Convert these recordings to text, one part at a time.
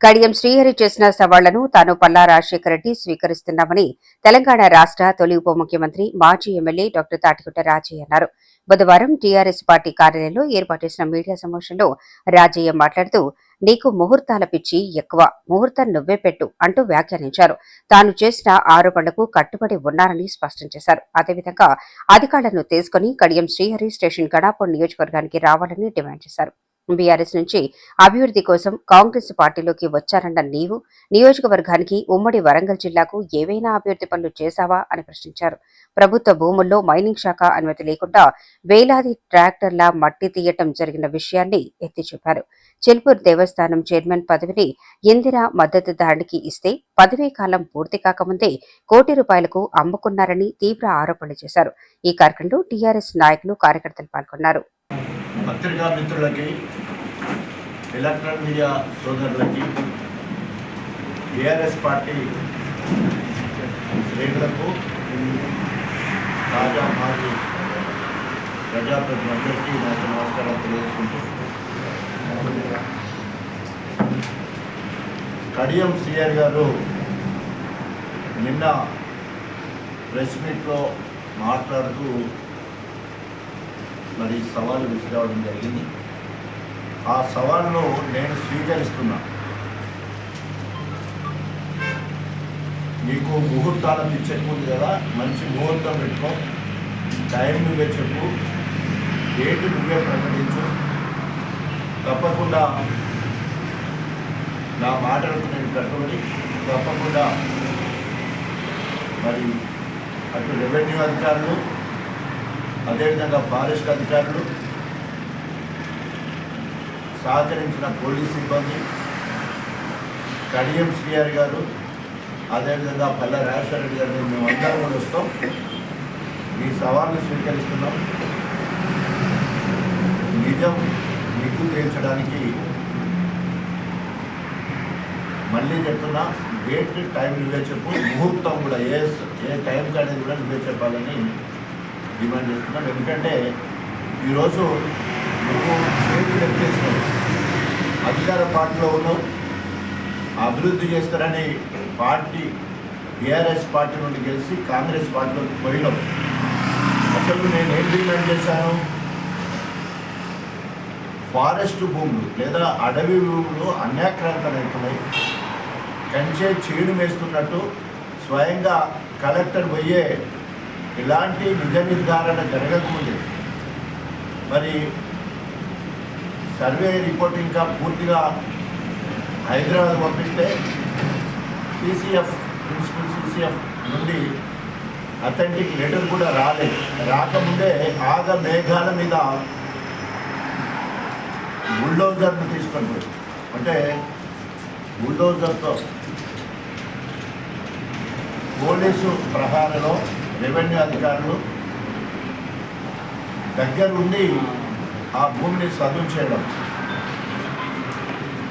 కడియం శ్రీహరి చేసిన సవాళ్ళను తాను పల్లా రాజశేఖర రెడ్డి స్వీకరిస్తున్నామని తెలంగాణ రాష్ట్ర తొలి ఉప ముఖ్యమంత్రి మాజీ ఎమ్మెల్యే డాక్టర్ తాటికుట్ట రాజయ్య అన్నారు. బుధవారం టీఆర్ఎస్ పార్టీ కార్యాలయంలో ఏర్పాటు చేసిన మీడియా సమావేశంలో రాజయ్య మాట్లాడుతూ నీకు ముహూర్తాల పిచ్చి ఎక్కువ ముహూర్తం నువ్వే పెట్టు అంటూ వ్యాఖ్యానించారు. తాను చేసిన ఆరోపణలకు కట్టుబడి ఉన్నారని స్పష్టం చేశారు. అదేవిధంగా అధికారులను తీసుకుని కడియం శ్రీహరి స్టేషన్ గణాపూర్ నియోజకవర్గానికి రావాలని డిమాండ్ చేశారు. బీఆర్ఎస్ నుంచి అభివృద్ధి కోసం కాంగ్రెస్ పార్టీలోకి వచ్చారన్న నీవు. నియోజకవర్గానికి ఉమ్మడి వరంగల్ జిల్లాకు ఏవైనా అభివృద్ధి పనులు చేశావా అని ప్రశ్నించారు. ప్రభుత్వ భూముల్లో మైనింగ్ శాఖ అనుమతి లేకుండా వేలాది ట్రాక్టర్ల మట్టి తీయటం జరిగిన విషయాన్ని ఎత్తి చెప్పారు చెల్పూర్ దేవస్థానం చైర్మన్ పదవిని ఇందిరా మద్దతుదారుడికి ఇస్తే పదవీ కాలం పూర్తి కాకముందే కోటి రూపాయలకు అమ్ముకున్నారని తీవ్ర ఆరోపణలు చేశారు. ఈ కార్యక్రమంలో టీఆర్ఎస్ నాయకులు కార్యకర్తలు పాల్గొన్నారు. పత్రికా మిత్రులకి ఎలక్ట్రానిక్ మీడియా సోదరులకి ఏఆర్ఎస్ పార్టీ శ్రేణులకు తాజా మాజీ ప్రజాప్రతినిధులకి నా యొక్క నమస్కారాలు తెలియజేసుకుంటూ కడియం సిఆర్ గారు నిన్న ప్రెస్ మీట్లో మాట్లాడుతూ మరి సవాలు విసిరావడం జరిగింది. ఆ సవాలును నేను స్వీకరిస్తున్నా. నీకు ముహూర్తాల చెప్పుంది కదా? మంచి ముహూర్తం పెట్టుకో. టైం నువ్వే చెప్పు. డేట్ నువ్వే ప్రకటించు. తప్పకుండా నా మాటలకు నేను కట్టుబడి తప్పకుండా మరి అటు రెవెన్యూ అధికారులు అదేవిధంగా ఫారెస్ట్ అధికారులు సహకరించిన పోలీస్ సిబ్బంది కడియం శ్రీఆర్ గారు అదేవిధంగా పల్లె రాజశేఖర రెడ్డి గారు మేమందరం కూడా వస్తాం. మీ సవాళ్ళు స్వీకరిస్తున్నాం. నిజం నిగ్గు తేల్చడానికి మళ్ళీ చెప్తున్నా డేట్ టైం నువ్వే చెప్పు. ముహూర్తం కూడా ఏ ఏ టైంకి అనేది కూడా నువ్వే చెప్పాలని డిమాండ్ చేస్తున్నాం. ఎందుకంటే ఈరోజు నువ్వు అధికార పార్టీలో ఉన్నాం. అభివృద్ధి చేస్తారని పార్టీ బీఆర్ఎస్ పార్టీ నుండి గెలిచి కాంగ్రెస్ పార్టీలోకి పోయినాం. అసలు నేను ఏం డిమాండ్ చేశాను? ఫారెస్ట్ భూములు లేదా అడవి భూములు అన్యాక్రాంతమవుతున్నాయి కంచే చీడు వేస్తున్నట్టు స్వయంగా కలెక్టర్ పోయే ఇలాంటి నిజ నిర్ధారణ జరగకముందే. మరి సర్వే రిపోర్ట్ ఇంకా పూర్తిగా హైదరాబాద్ పంపిస్తే సిసిఎఫ్ ప్రిన్సిపల్ సిసిఎఫ్ నుండి అథెంటిక్ లెటర్ కూడా రాలేదు. రాకముందే ఆగ మేఘాల మీద బుల్డోజర్ను తీసుకొని పోయి అంటే బుల్డోజర్తో పోలీసు ప్రహారలో రెవెన్యూ అధికారులు దగ్గరుండి ఆ భూమిని చదువు చేయడం.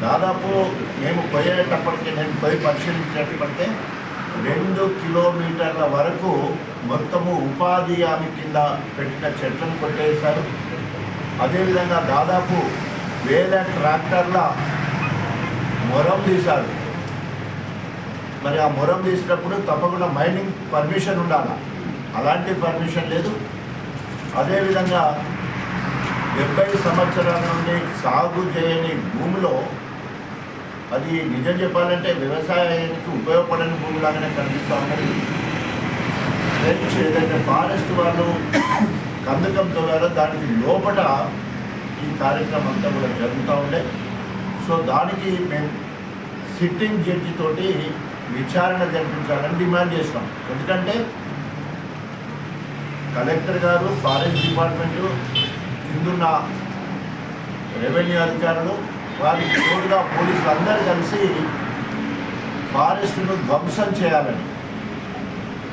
దాదాపు మేము పోయేటప్పటికి నేను పోయి పరిశీలించేటప్పటికే రెండు కిలోమీటర్ల వరకు మొత్తము ఉపాధి హామీ కింద పెట్టిన చెట్లను కొట్టేశారు. అదేవిధంగా దాదాపు వేల ట్రాక్టర్ల మొరం తీశారు. మరి ఆ మొరం తీసినప్పుడు తప్పకుండా మైనింగ్ పర్మిషన్ ఉండాలి. అలాంటి పర్మిషన్ లేదు. అదేవిధంగా డెబ్బై సంవత్సరాల నుండి సాగు చేయని భూమిలో అది నిజం చెప్పాలంటే వ్యవసాయానికి ఉపయోగపడని భూమిలాగానే కనిపిస్తూ ఉన్నది. ఫ్రెంచ్ ఏదైతే ఫారెస్ట్ వాళ్ళు కందకం తోలారో దానికి లోపల ఈ కార్యక్రమం అంతా కూడా జరుగుతూ ఉండే. సో దానికి మేము సిట్టింగ్ జడ్జి తోటి విచారణ జరిపించాలని డిమాండ్ చేసినాం ఎందుకంటే కలెక్టర్ గారు ఫారెస్ట్ డిపార్ట్మెంటు కిందున్న రెవెన్యూ అధికారులు వారికి తోడుగా పోలీసులు అందరూ కలిసి ఫారెస్ట్ను ధ్వంసం చేయాలని.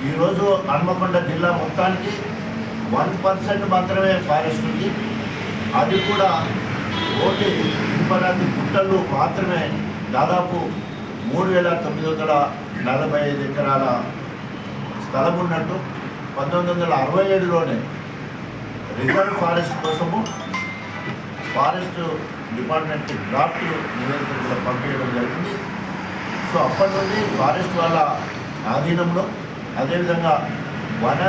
ఈరోజు హన్మకొండ జిల్లా మొత్తానికి వన్ పర్సెంట్ మాత్రమే ఫారెస్ట్ ఉంది. అది కూడా ఓటి ఇనుపరాతి గుట్టలు మాత్రమే దాదాపు మూడు వేల తొమ్మిది వందల నలభై ఐదు ఎకరాల స్థలం ఉన్నట్టు పంతొమ్మిది వందల అరవై ఏడులోనే రిజర్వ్ ఫారెస్ట్ కోసము ఫారెస్ట్ డిపార్ట్మెంట్కి డ్రాఫ్ట్ నివేదిక కూడా పంపించడం జరిగింది. సో అప్పటి నుండి ఫారెస్ట్ వాళ్ళ ఆధీనంలో అదేవిధంగా వన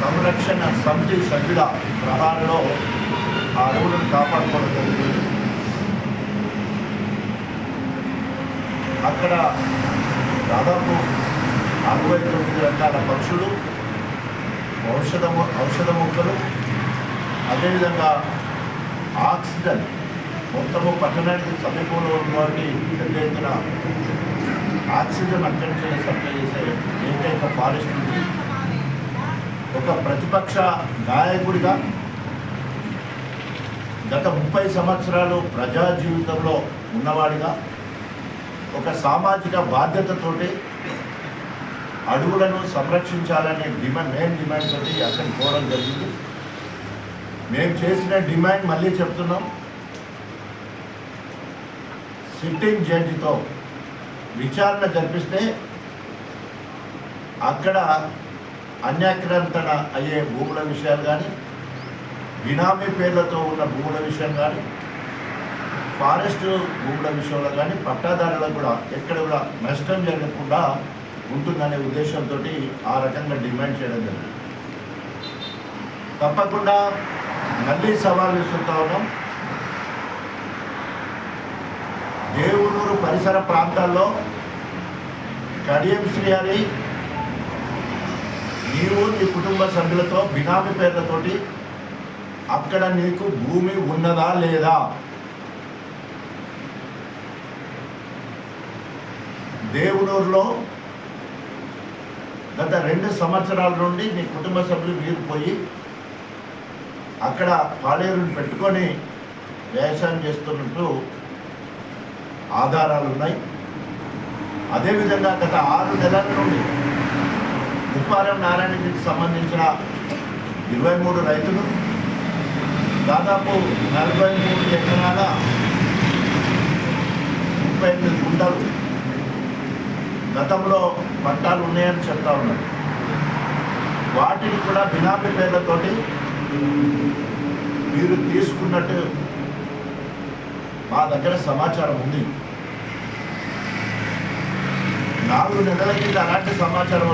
సంరక్షణ సమితి సభ్యుల ప్రహారంలో ఆ అడవులను కాపాడుకోవడం జరిగింది. అక్కడ దాదాపు అరవై తొమ్మిది రకాల పక్షులు ఔషధము ఔషధ మొక్కలు అదేవిధంగా ఆక్సిజన్ మొత్తము పట్టణానికి సమీపంలో ఉన్నటువంటి పెద్ద ఎత్తున ఆక్సిజన్ అక్కడి సప్లై చేసే ఏకైక ఫారెస్ట్ ఉంది. ఒక ప్రతిపక్ష నాయకుడిగా గత ముప్పై సంవత్సరాలు ప్రజా జీవితంలో ఉన్నవాడిగా ఒక సామాజిక బాధ్యతతోటి అడవులను సంరక్షించాలనే డిమాండ్ మెయిన్ డిమాండ్ తోటి అక్కడికి పోవడం జరిగింది. మేము చేసిన డిమాండ్ మళ్ళీ చెప్తున్నాం. సిట్టింగ్ జడ్జితో విచారణ జరిపిస్తే అక్కడ అన్యాక్రాంతన అయ్యే భూముల విషయాలు కానీ బినామీ పేర్లతో ఉన్న భూముల విషయం కానీ ఫారెస్ట్ భూముల విషయంలో కానీ పట్టాదారులకు కూడా ఎక్కడ కూడా నష్టం జరగకుండా ఉంటుందనే ఉద్దేశంతో ఆ రకంగా డిమాండ్ చేయడం జరిగింది. తప్పకుండా మళ్ళీ సవాల్ విసురుతా ఉన్నాం. దేవునూరు పరిసర ప్రాంతాల్లో కడియం శ్రీహరి నీవు నీ కుటుంబ సభ్యులతో బినామీ పేర్లతోటి అక్కడ నీకు భూమి ఉన్నదా లేదా? దేవునూరులో గత రెండు సంవత్సరాల నుండి మీ కుటుంబ సభ్యులు మీరు పోయి అక్కడ పాలేరుని పెట్టుకొని వ్యవసాయం చేస్తున్నట్టు ఆధారాలు ఉన్నాయి. అదేవిధంగా గత ఆరు నెలల నుండి ముప్పారం నారాయణగిరికి సంబంధించిన ఇరవై మూడు రైతులు దాదాపు నలభై మూడు ఎకరాల ముప్పై ఎనిమిది గుంటలు గతంలో పట్టాలు ఉన్నాయని చెప్తా ఉన్నారు. వాటిని కూడా బినామీ పేర్లతోటి మీరు తీసుకున్నట్టు మా దగ్గర సమాచారం ఉంది. నాలుగు నెలల కింద అలాంటి సమాచారం